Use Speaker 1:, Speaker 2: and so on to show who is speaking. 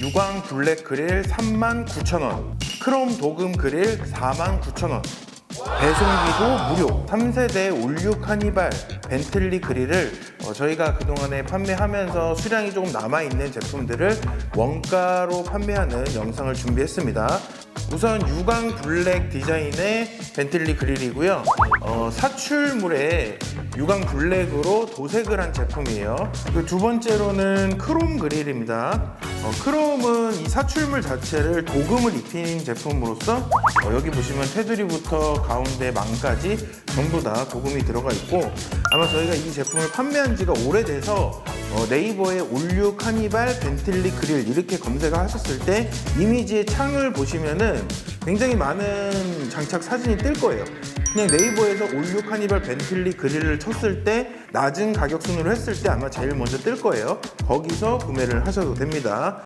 Speaker 1: 유광 블랙 그릴 39,000원, 크롬 도금 그릴 49,000원, 배송비도 무료. 3세대 올류 카니발 벤틀리 그릴을 어, 저희가 그동안에 판매하면서 수량이 조금 남아있는 제품들을 원가로 판매하는 영상을 준비했습니다. 우선 유광 블랙 디자인의 벤틀리 그릴이고요. 어, 사출물에 유광 블랙으로 도색을 한 제품이에요. 그 두 번째로는 크롬 그릴입니다 어, 크롬은 이 사출물 자체를 도금을 입힌 제품으로서 어, 여기 보시면 테두리부터 가운데 망까지 전부 다 도금이 들어가 있고 아마 저희가 이 제품을 판매한 지가 오래돼서 어, 네이버에 올류 카니발 벤틀리 그릴 이렇게 검색하셨을 때 이미지의 창을 보시면은 굉장히 많은 장착 사진이 뜰 거예요. 그냥 네이버에서 올류 카니발 벤틀리 그릴을 쳤을 때 낮은 가격 순으로 했을 때 아마 제일 먼저 뜰 거예요. 거기서 구매를 하셔도 됩니다.